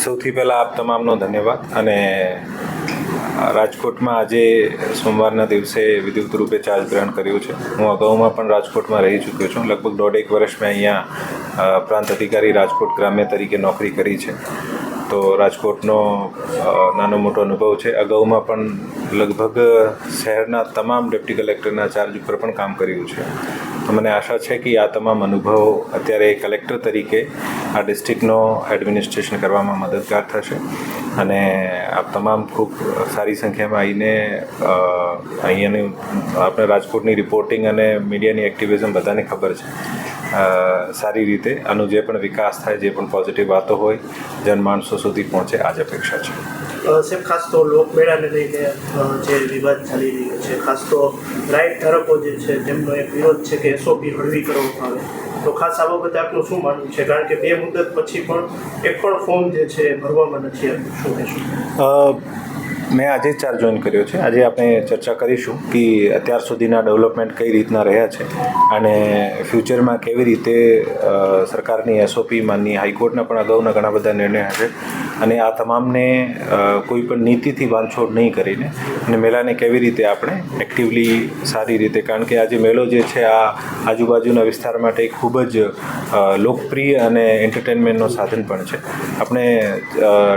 સૌથી પહેલાં આપ તમામનો ધન્યવાદ અને રાજકોટમાં આજે સોમવારના દિવસે વિદ્યુત રૂપે ચાર્જ ગ્રહણ કર્યું છે. હું અગાઉમાં પણ રાજકોટમાં રહી ચૂક્યો છું. લગભગ દોઢેક વર્ષ મેં અહીંયા પ્રાંત અધિકારી રાજકોટ ગ્રામ્ય તરીકે નોકરી કરી છે. તો રાજકોટનો નાનો મોટો અનુભવ છે. અગાઉમાં પણ લગભગ શહેરના તમામ ડેપ્ટી કલેક્ટરના ચાર્જ ઉપર પણ કામ કર્યું છે. મને આશા છે કે આ તમામ અનુભવો અત્યારે કલેક્ટર તરીકે આ ડિસ્ટ્રિક્ટનો એડમિનિસ્ટ્રેશન કરવામાં મદદગાર થશે. અને આપ તમામ ખૂબ સારી સંખ્યામાં આવીને અહીંયાની આપણે રાજકોટની રિપોર્ટિંગ અને મીડિયાની એક્ટિવિઝમ બધાને ખબર છે. સારી રીતે આનો જે પણ વિકાસ થાય જે પણ પોઝિટિવ વાતો હોય જનમાણસો સુધી પહોંચે આ જ અપેક્ષા છે. સાહેબ ખાસ તો લોકમેળાને લઈને જે વિવાદ ચાલી રહ્યો છે ખાસ તો રાઈટ ધારકો જે છે તેમનો એક વિરોધ છે કે એસઓપી હળવી કરવામાં આવે. તો ખાસ આ બાબતે આપનું શું માનવું છે? કારણ કે બે મુદત પછી પણ એક પણ ફોર્મ જે છે એ ભરવામાં નથી આવ્યું. શું કહેશું? અ, મેં આજે જ ચાર જોઈન કર્યો છે. આજે આપણે ચર્ચા કરીશું કે અત્યાર સુધીના ડેવલપમેન્ટ કઈ રીતના રહ્યા છે અને ફ્યુચરમાં કેવી રીતે સરકારની એસઓપી માનની હાઈકોર્ટના પણ અગાઉના ઘણા બધા નિર્ણય હશે. અને આ તમામને કોઈ પણ નીતિથી બાંધછોડ નહીં કરીને અને મેળાને કેવી રીતે આપણે એક્ટિવલી સારી રીતે કારણ કે આજે મેળો જે છે આ આજુબાજુના વિસ્તાર માટે ખૂબ જ લોકપ્રિય અને એન્ટરટેનમેન્ટનો સાધન પણ છે. આપણે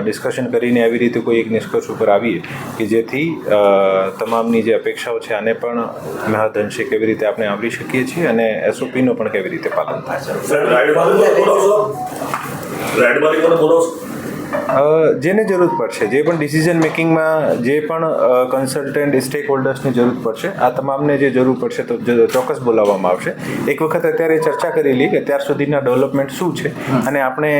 ડિસ્કશન કરીને આવી રીતે કોઈ એક નિષ્કર્ષ ઉપર આવીએ કે જેથી તમામની જે અપેક્ષાઓ છે આને પણ મહદઅંશે કેવી રીતે આપણે આવરી શકીએ છીએ અને એસઓપીનું પણ કેવી રીતે પાલન થાય. છે રેડ બોલો છો રાઈડમાંથી કોને બોલો છો અ, જેને જરૂર પડશે જે પણ ડિસિઝન મેકિંગમાં જે પણ કન્સલ્ટન્ટ સ્ટેક હોલ્ડર્સની જરૂર પડશે આ તમામને જે જરૂર પડશે તો ચોક્કસ બોલાવવામાં આવશે. એક વખત અત્યારે ચર્ચા કરી લઈએ કે ત્યાર સુધીના ડેવલપમેન્ટ શું છે અને આપણે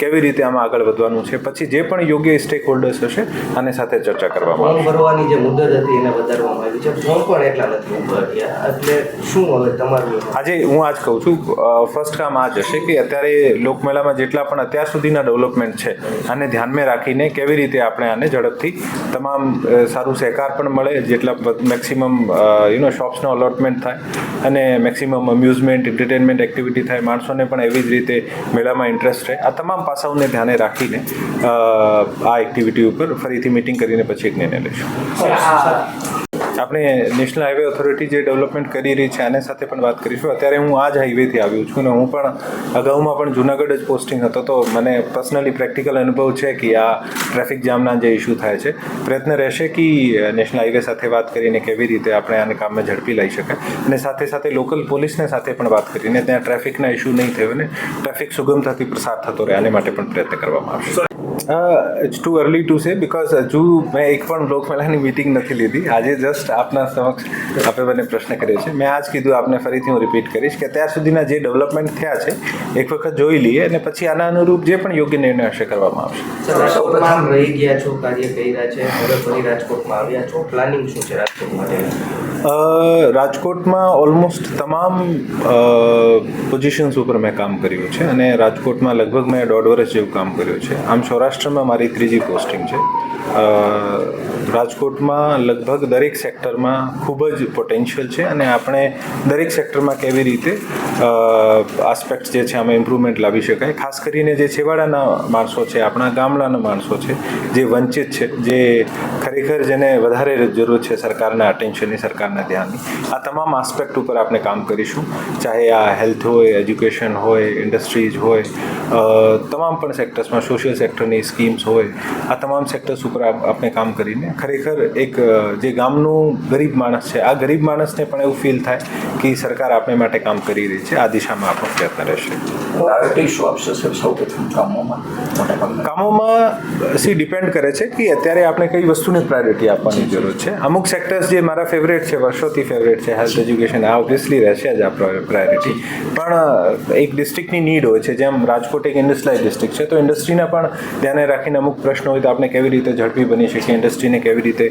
કેવી રીતે આમાં આગળ વધવાનું છે પછી જે પણ યોગ્ય સ્ટેક હોલ્ડર્સ હશે અને સાથે ચર્ચા કરવામાં આવશે. ભરવાની જે મુદત હતી એને વધારવામાં આવી છે. ફોર્મ પણ એટલા નથી ભર્યા એટલે શું હવે તમારું? આજે હું આજ કહું છું ફર્સ્ટ કામ આ જ હશે કે અત્યારે લોકમેળામાં જેટલા પણ અત્યાર સુધીના ડેવલપમેન્ટ છે આને ધ્યાનમાં રાખીને કેવી રીતે આપણે આને ઝડપથી તમામ સારું સહકાર પણ મળે, જેટલા મેક્સિમમ યુનો શોપ્સનો અલોટમેન્ટ થાય અને મેક્સિમમ અમ્યુઝમેન્ટ એન્ટરટેનમેન્ટ એક્ટિવિટી થાય, માણસોને પણ એવી જ રીતે મેળામાં ઇન્ટરેસ્ટ રહે. આ તમામ પાસાઓને ધ્યાને રાખીને આ એક્ટિવિટી ઉપર ફરીથી મિટિંગ કરીને પછી એક નિર્ણય લઈશું. આપણે નેશનલ હાઈવે ઓથોરિટી જે ડેવલપમેન્ટ કરી રહી છે, આને સાથે પણ વાત કરીશું. અત્યારે હું આ જ હાઈવેથી આવ્યો છું અને હું પણ અગાઉમાં પણ જુનાગઢ જ પોસ્ટિંગ હતો. તો મને પર્સનલી પ્રેક્ટિકલ અનુભવ છે કે આ ટ્રાફિક જામના જે ઇસ્યુ થાય છે. પ્રયત્ન રહેશે કે નેશનલ હાઈવે સાથે વાત કરીને કેવી રીતે આપણે આને કામમાં ઝડપી લઈ શકાય. અને સાથે સાથે લોકલ પોલીસને સાથે પણ વાત કરીને ત્યાં ટ્રાફિકના ઇસ્યુ નહીં થયો અને ટ્રાફિક સુગમતાથી પ્રસાર થતો રહે, આને માટે પણ પ્રયત્ન કરવામાં આવશે. It's too early to say because હજુ મેં એક પણ લોકમેળાની મિટિંગ નથી લીધી. આજે જસ્ટ આપના સમક્ષ આપે મને પ્રશ્ન કર્યો છે. મેં આજ કીધું આપને ફરીથી હું રિપીટ કરીશ કે અત્યાર સુધીના જે ડેવલપમેન્ટ થયા છે, એક વખત જોઈ લઈએ અને પછી આના અનુરૂપ જે પણ યોગ્ય નિર્ણય હશે કરવામાં આવશે. રહી ગયા છો, કાર્ય કર્યા છે. રાજકોટમાં આવ્યા છો. પ્લાનિંગ શું છે રાજકોટ માટે? રાજકોટમાં ઓલમોસ્ટ તમામ પોઝિશન્સ ઉપર મેં કામ કર્યું છે અને રાજકોટમાં લગભગ મેં દોઢ વર્ષ જેવું કામ કર્યું છે. આમ સૌરાષ્ટ્રમાં મારી ત્રીજી પોસ્ટિંગ છે. રાજકોટમાં લગભગ દરેક સેક્ટરમાં ખૂબ જ પોટેન્શિયલ છે અને આપણે દરેક સેક્ટરમાં કેવી રીતે આસ્પેક્ટ જે છે આમાં ઇમ્પ્રુવમેન્ટ લાવી શકાય. ખાસ કરીને જે છેવાડાના માણસો છે, આપણા ગામડાના માણસો છે, જે વંચિત છે, જે ખરેખર જેને વધારે જરૂર છે સરકારના અટેન્શનની સરકારના ધ્યાનની આ તમામ આસ્પેક્ટ ઉપર આપણે કામ કરીશું. ચાહે આ હેલ્થ હોય એજ્યુકેશન હોય ઇન્ડસ્ટ્રીઝ હોય તમામ પણ સેક્ટર્સમાં સોશિયલ સેક્ટરની સ્કીમ્સ હોય આ તમામ સેક્ટર્સ ઉપર આપણે કામ કરીને ખરેખર એક જે ગામનું ગરીબ માણસ છે આ ગરીબ માણસને પણ એવું ફીલ થાય કે સરકાર આપણે માટે કામ કરી રહી છે. આ દિશામાં આપણો પ્રયત્ન રહેશે. કામોમાં સી ડિપેન્ડ કરે છે કે અત્યારે આપણે કઈ વસ્તુને પ્રાયોરિટી આપવાની જરૂર છે. અમુક સેક્ટર્સ જે મારા ફેવરેટ છે વર્ષોથી ફેવરેટ છે હેલ્થ એજ્યુકેશન આ ઓબ્વિયસલી રહેશે જ આ પ્રાયોરિટી પણ એક ડિસ્ટ્રિક્ટની નીડ હોય છે, જેમ રાજકોટ એક ઇન્ડસ્ટ્રીયલાઇઝ ડિસ્ટ્રિક્ટ છે, તો ઇન્ડસ્ટ્રીના પણ ધ્યાને રાખીને અમુક પ્રશ્નો હોય તો આપણે કેવી રીતે ઝડપી બની શકીએ ઇન્ડસ્ટ્રીને કેવી રીતે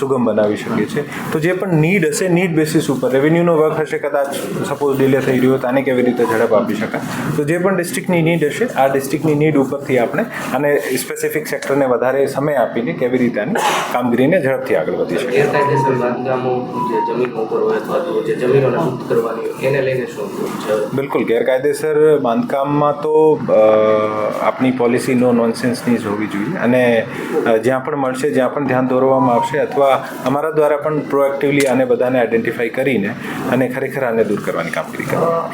સુગમ બનાવી શકીએ છીએ. તો જે પણ નીડ હશે નીડ બેસિસ ઉપર રેવન્યુનો વર્ક હશે કદાચ સપોઝ ડિલે થઈ રહ્યો હોય તો આને કેવી રીતે ઝડપ આપી શકાય. તો જે પણ ડિસ્ટ્રિક્ટની નીડ હશે, આ ડિસ્ટ્રિક્ટની નીડ ઉપરથી આપણે અને સ્પેસિફિક સેક્ટરને વધારે સમય આપીને કેવી રીતે આની કામગીરીને ઝડપથી આગળ વધી બાંધકામો બિલકુલ, ગેરકાયદેસર બાંધકામમાં તો આપણી પોલિસી નો નોનસેન્સની જ હોવી જોઈએ. અને જ્યાં પણ મળશે, જ્યાં પણ ધ્યાન દોરવામાં આવશે અથવા અમારા દ્વારા પણ પ્રોએક્ટિવલી આને બધાને આઈડેન્ટિફાઈ કરીને અને ખરેખર આને દૂર કરવાની કામગીરી કરવાની.